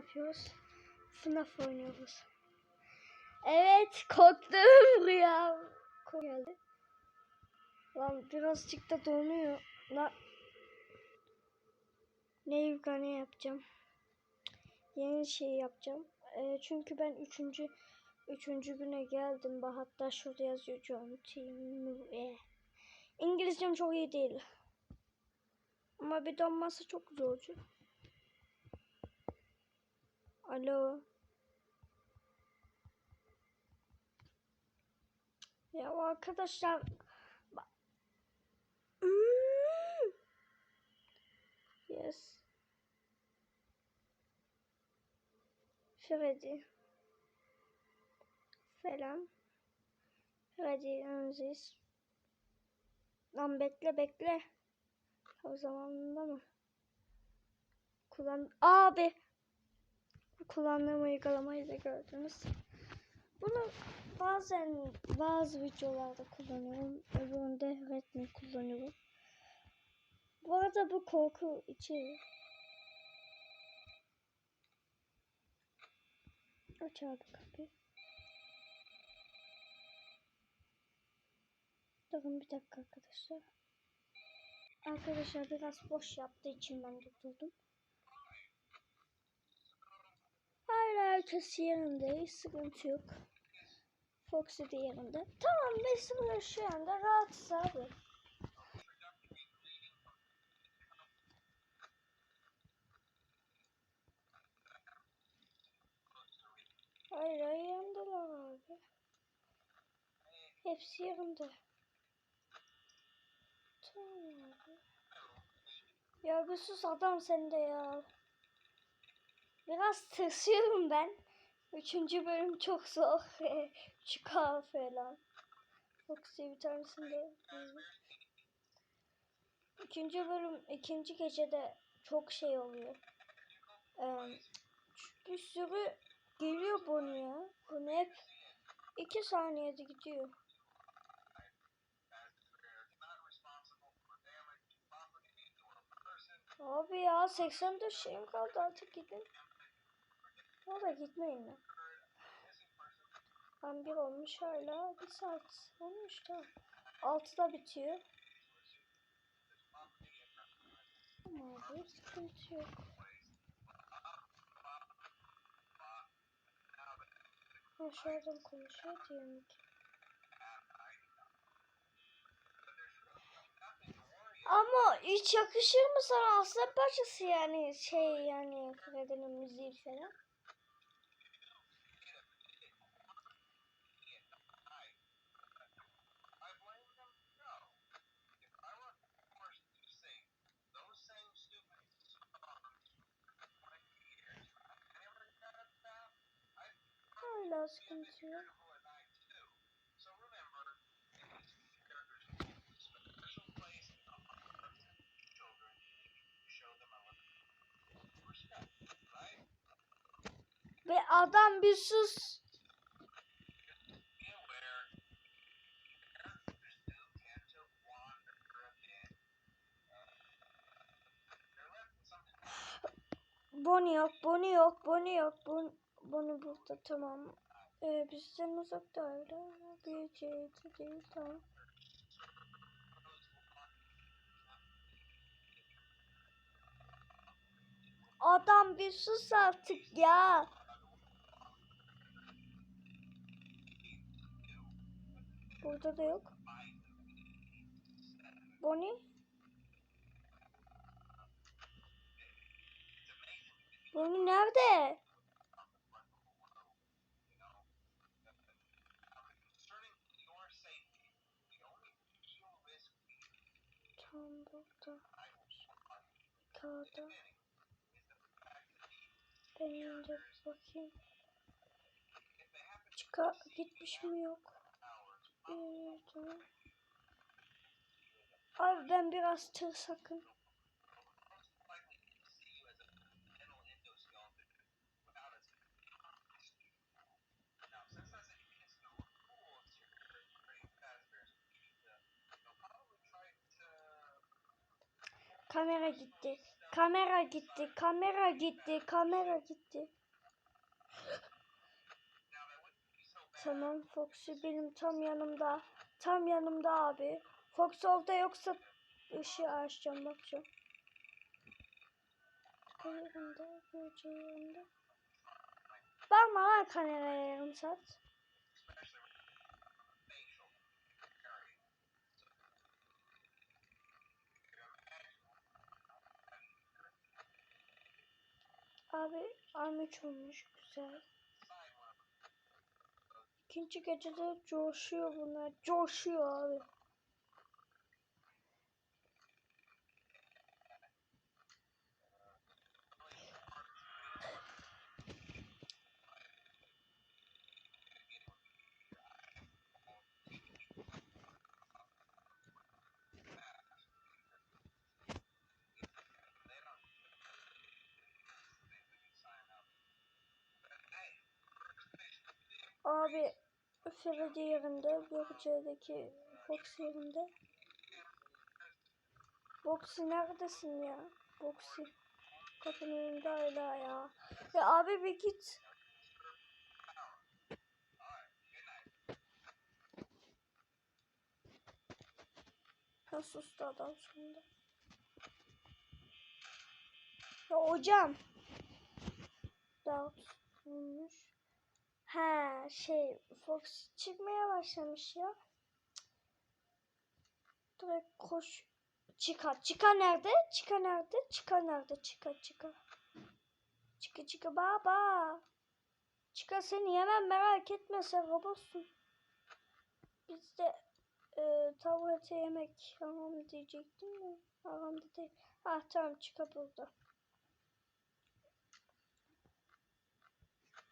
yapıyoruz? FNAF oynuyoruz. Evet korktum rüya. Geldi. Lan birazcık da donuyor. La ne yukarı yapacağım? Yeni şey yapacağım. Ee, çünkü ben üçüncü üçüncü güne geldim. Hatta şurada yazıyor John Team. İngilizcem çok iyi değil. Ama bir donması çok zorcu. Alo. Ya arkadaşlar Hmm. Yes. Freddy. Selam. Freddy Önziz. Lan bekle bekle. O zamanında mı? Kullan abi kullandığım uygulamayı da gördünüz. Bunu bazen bazı videolarda kullanıyorum. Öbüründe Redmi kullanıyorum. Bu arada bu korku içeriyor. Aç abi kapıyı. Durun bir dakika arkadaşlar. Arkadaşlar biraz boş yaptığı için ben durdurdum. Hala herkes yerinde. Sıkıntı yok. Foxy de yerinde. Tamam biz burada şu anda rahatız abi. Hayır yanındalar abi. Hepsi yerinde. Tamam abi. Ya bir sus adam sende ya. Biraz tırsıyorum ben. Üçüncü bölüm çok zor. Çıkar falan. Foxy bir tanesinde. İkinci bölüm, ikinci gecede çok şey oluyor. Ee, sürü geliyor bunu ya. Bunu hep iki saniyede gidiyor. Abi ya 84 şeyim kaldı artık gidin. Valla gitmeyin lan. Ben bir olmuş hala bir saat olmuş da. Altıda bitiyor. Ama abi sıkıntı yok. Aşağıdan konuşuyor diyelim ki. Ama hiç yakışır mı sana aslan parçası yani şey yani Freddy'nin müziği falan. Yok. Ve adam bir sus. Bonnie yok, Bonnie yok, Bonnie yok. Bon, Bonnie burada tamam. Ee, bizden uzakta öyle. C'de değil tamam. Adam bir sus artık ya. Burada da yok. Bonnie? Bonnie nerede? Tam burada. Kağıda. Benim de bakayım. Çıka gitmiş mi yok? Ee, tamam. Abi ben biraz tır sakın. Kamera gitti. Kamera gitti, kamera gitti, kamera gitti. Tamam Foxy benim tam yanımda. Tam yanımda abi. Fox orada yoksa ışığı açacağım bakacağım. Yanımda, böceği yanımda. Bakma lan kameraya yarım saat. Abi armut olmuş güzel. İkinci gecede coşuyor bunlar. Coşuyor abi. Abi Freddy yerinde, Gökçe'deki Fox yerinde. Boxy neredesin ya? Boxy. Kapının önünde hala ya. Ya abi bir git. Ha sustu adam sonunda. Ya hocam. Dağıt olmuş. Ha şey Fox çıkmaya başlamış ya. Direkt koş. Çıka. Çıka nerede? Çıka nerede? Çıka nerede? Çıka çıka. Çıka çıka baba. Çıka seni yemem merak etme sen robotsun. Biz de e, tablete yemek aram diyecektim de aramda değil. Ah tamam çıka burada.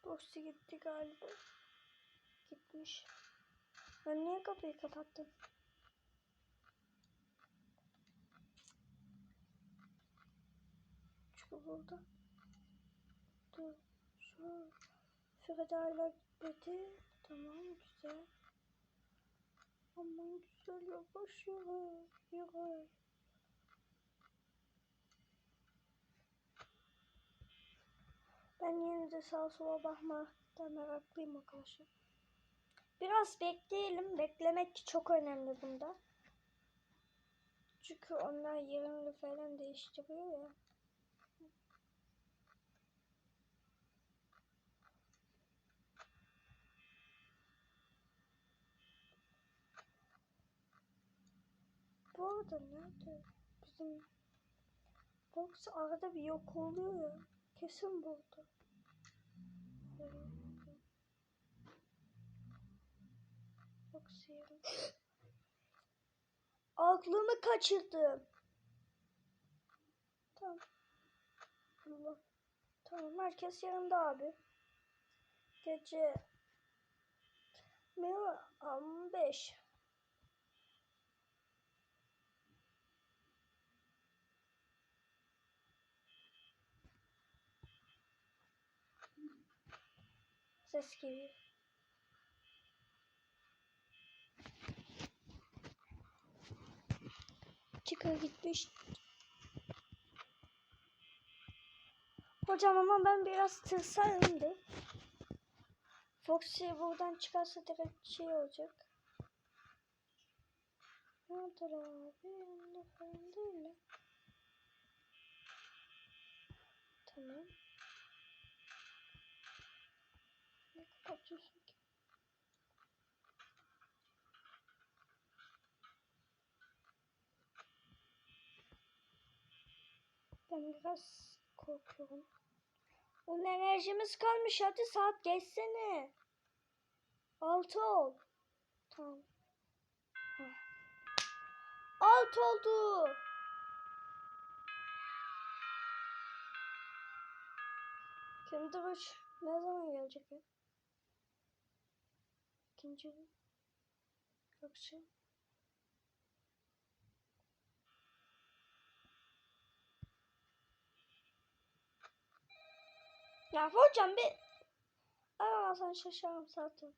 Boxy gitti galiba. Gitmiş. Ben niye kapıyı kapattım? Çünkü burada. Dur. Şu. Freda'yla gitmedi. Tamam güzel. Aman güzel yavaş yürü. Yürü. Ben yine de sağa sola bakmakta meraklıyım arkadaşlar. Biraz bekleyelim. Beklemek çok önemli bunda. Çünkü onlar yerini falan değiştiriyor ya. Bu arada nerede bizim box arada bir yok oluyor ya. Kesin. Box yerim. Aklımı kaçırdım. Tamam. Allah. Tamam herkes yanında abi. Gece Mil 15. Ses geliyor. Çıkar gitmiş. Hocam ama ben biraz tırsayımdı. Foxy buradan çıkarsa direkt şey olacak. Neredeler abi? Yanında falan değil mi? Tamam. Ne Ben biraz korkuyorum. Onun enerjimiz kalmış hadi saat geçsene. Altı ol. Tamam. Heh. Alt oldu. Kendi uç ne zaman gelecek ya? İkinci akşam. Ya hocam bir aramazsan şaşarım zaten.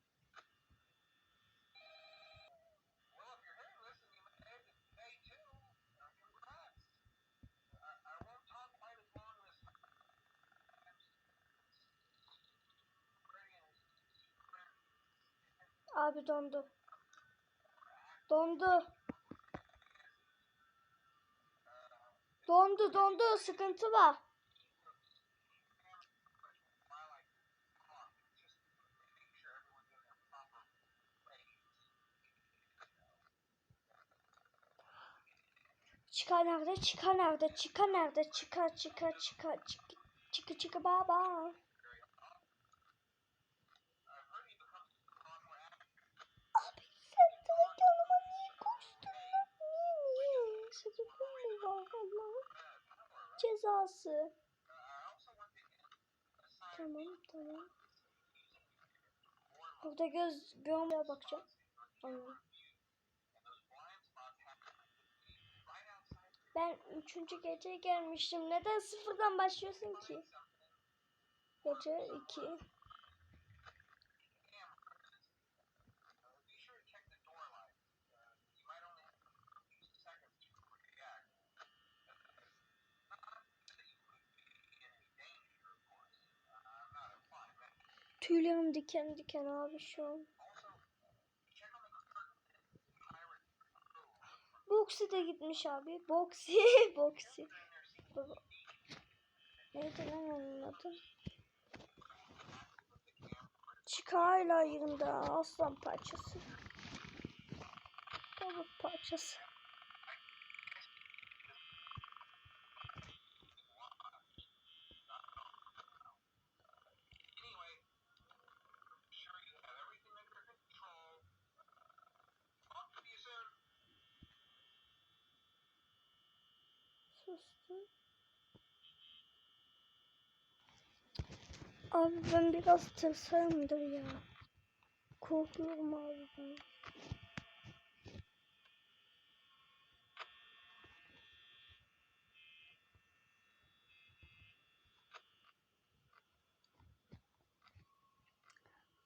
Abi dondu. Dondu. Dondu dondu sıkıntı var. Çıkar nerede? Çıkar nerede? Çıkar nerede? Çıkar çıkar çıkar çıkar çıkar çıkar baba. Abi sen direkt yanıma niye koştun lan? Niye niye? Sebebin mi var Allah'ın cezası? Tamam tamam. Burada göz görmeye bakacağım. Anladım. Ben üçüncü gece gelmiştim. Neden sıfırdan başlıyorsun ki? Gece iki. Diken diken abi şu an. Boxy de gitmiş abi. Boxy, Boxy. Baba. Neydi lan onun adı? Çıkayla yerinde aslan parçası. Tavuk parçası. Sustu. Abi ben biraz tırsağımdır ya. Korkuyorum abi ben.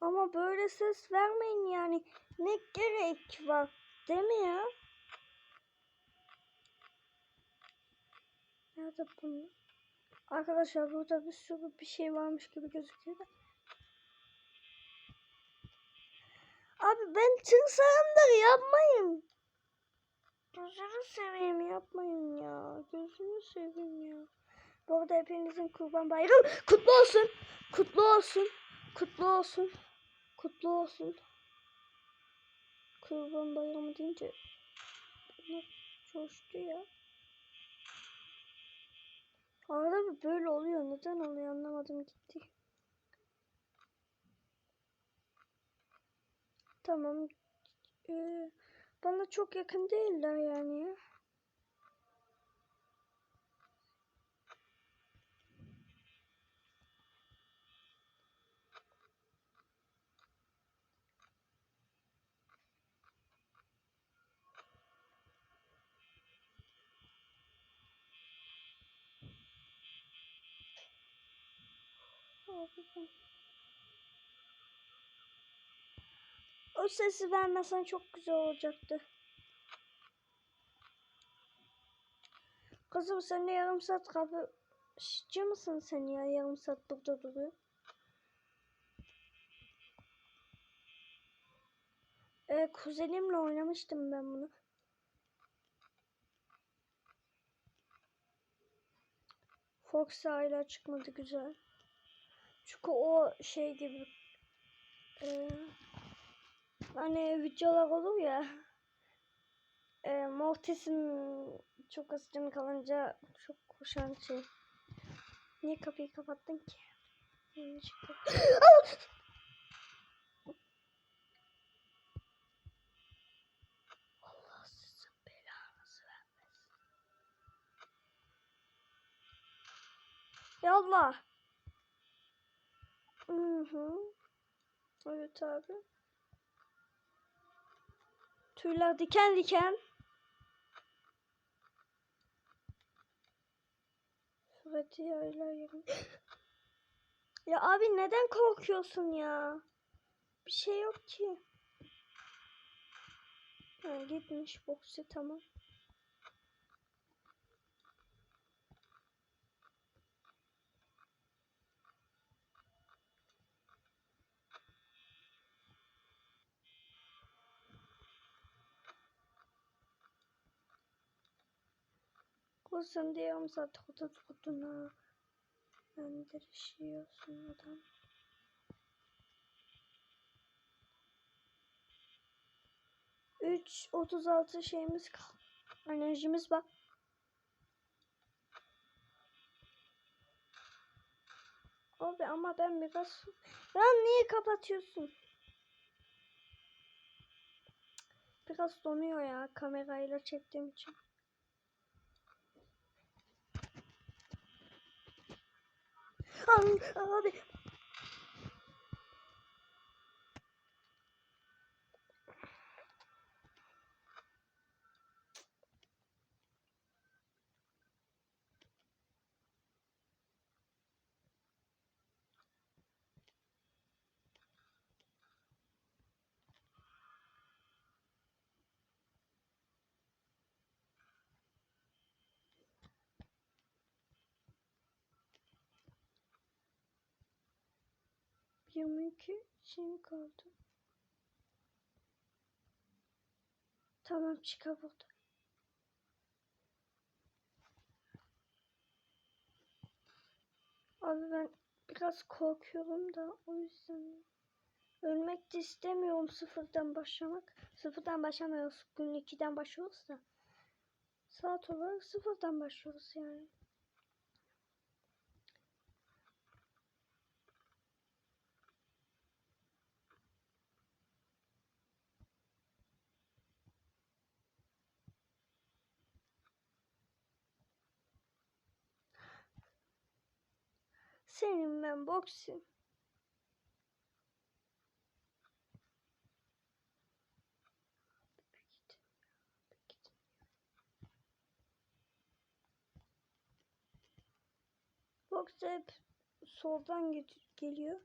Ama böyle ses vermeyin yani. Ne gerek var? Değil mi ya? Nerede bunu? Arkadaşlar burada bir sürü bir şey varmış gibi gözüküyor da. Abi ben çıksağımdır yapmayın. Gözünü seveyim yapmayın ya. Gözünü seveyim ya. Bu arada hepinizin kurban bayramı kutlu olsun. Kutlu olsun. Kutlu olsun. Kutlu olsun. Kurban bayramı deyince coştu ya. Arada böyle oluyor. Neden oluyor anlamadım gitti. Tamam. Ee, bana çok yakın değiller yani ya. Ben- O sesi vermesen çok güzel olacaktı. Kızım sen de yarım saat kapı Şişçi mısın sen ya yarım saat burada duruyor. Ee, kuzenimle oynamıştım ben bunu. Fox hala çıkmadı güzel. Çünkü o şey gibi e, hani videolar olur ya e, Mortis'in çok canı kalınca çok koşan şey. Niye kapıyı kapattın ki? Allah sizin belanızı vermesin. Allah. Hı hı. Evet abi. Tüyler diken diken. Suratı yayla ya abi neden korkuyorsun ya? Bir şey yok ki. Ha, gitmiş boksi tamam. Olsun diyorum zaten kutu kutuna. Gönderişiyorsun adam. Üç otuz altı şeyimiz kaldı. Enerjimiz var. Abi ama ben biraz... Lan niye kapatıyorsun? Biraz donuyor ya kamerayla çektiğim için. 嗯，啊，别。22 şey mi kaldı? Tamam çıkabildim. Abi ben biraz korkuyorum da o yüzden ölmek de istemiyorum sıfırdan başlamak. Sıfırdan başlamıyoruz. Gün 2'den başlıyoruz da. Saat olarak sıfırdan başlıyoruz yani. Senin ben boksim. Boks hep soldan geliyor.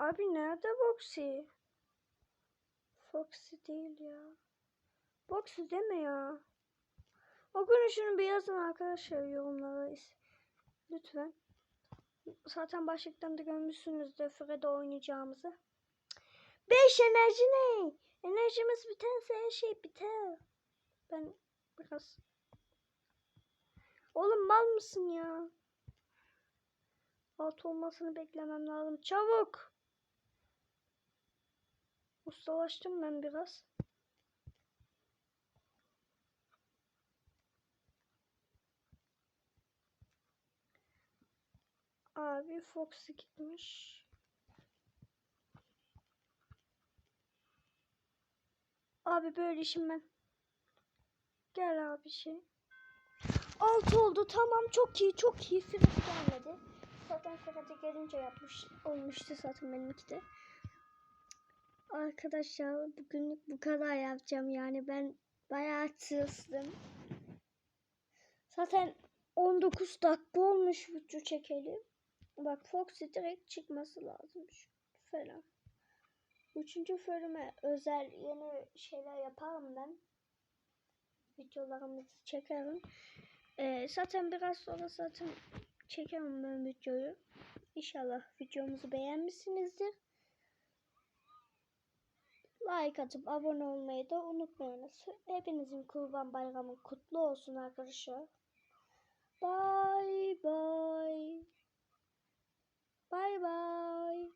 Abi nerede Boxy? Foxy değil ya. Boxy deme ya. O günü şunu bir yazın arkadaşlar yorumlara. Lütfen. Zaten başlıktan da görmüşsünüzdür Fred'e oynayacağımızı. 5 enerji ne? Enerjimiz biterse her şey biter. Ben biraz... Oğlum mal mısın ya? Alt olmasını beklemem lazım. Çabuk! Ustalaştım ben biraz. Abi Foxy gitmiş. Abi böyle işim ben. Gel abi şey. Alt oldu tamam çok iyi çok iyi. Fred gelmedi. Zaten Fred'e gelince yapmış olmuştu zaten benimki de. Arkadaşlar bugünlük bu kadar yapacağım yani ben bayağı tırstım. Zaten 19 dakika olmuş video çekelim. Bak Foxy direkt çıkması lazım şu falan. Üçüncü bölüme özel yeni şeyler yaparım ben. Videolarımızı çekerim. Ee, zaten biraz sonra zaten çekerim ben videoyu. İnşallah videomuzu beğenmişsinizdir like atıp abone olmayı da unutmayınız. Hepinizin kurban bayramı kutlu olsun arkadaşlar. Bye bye. Bye bye.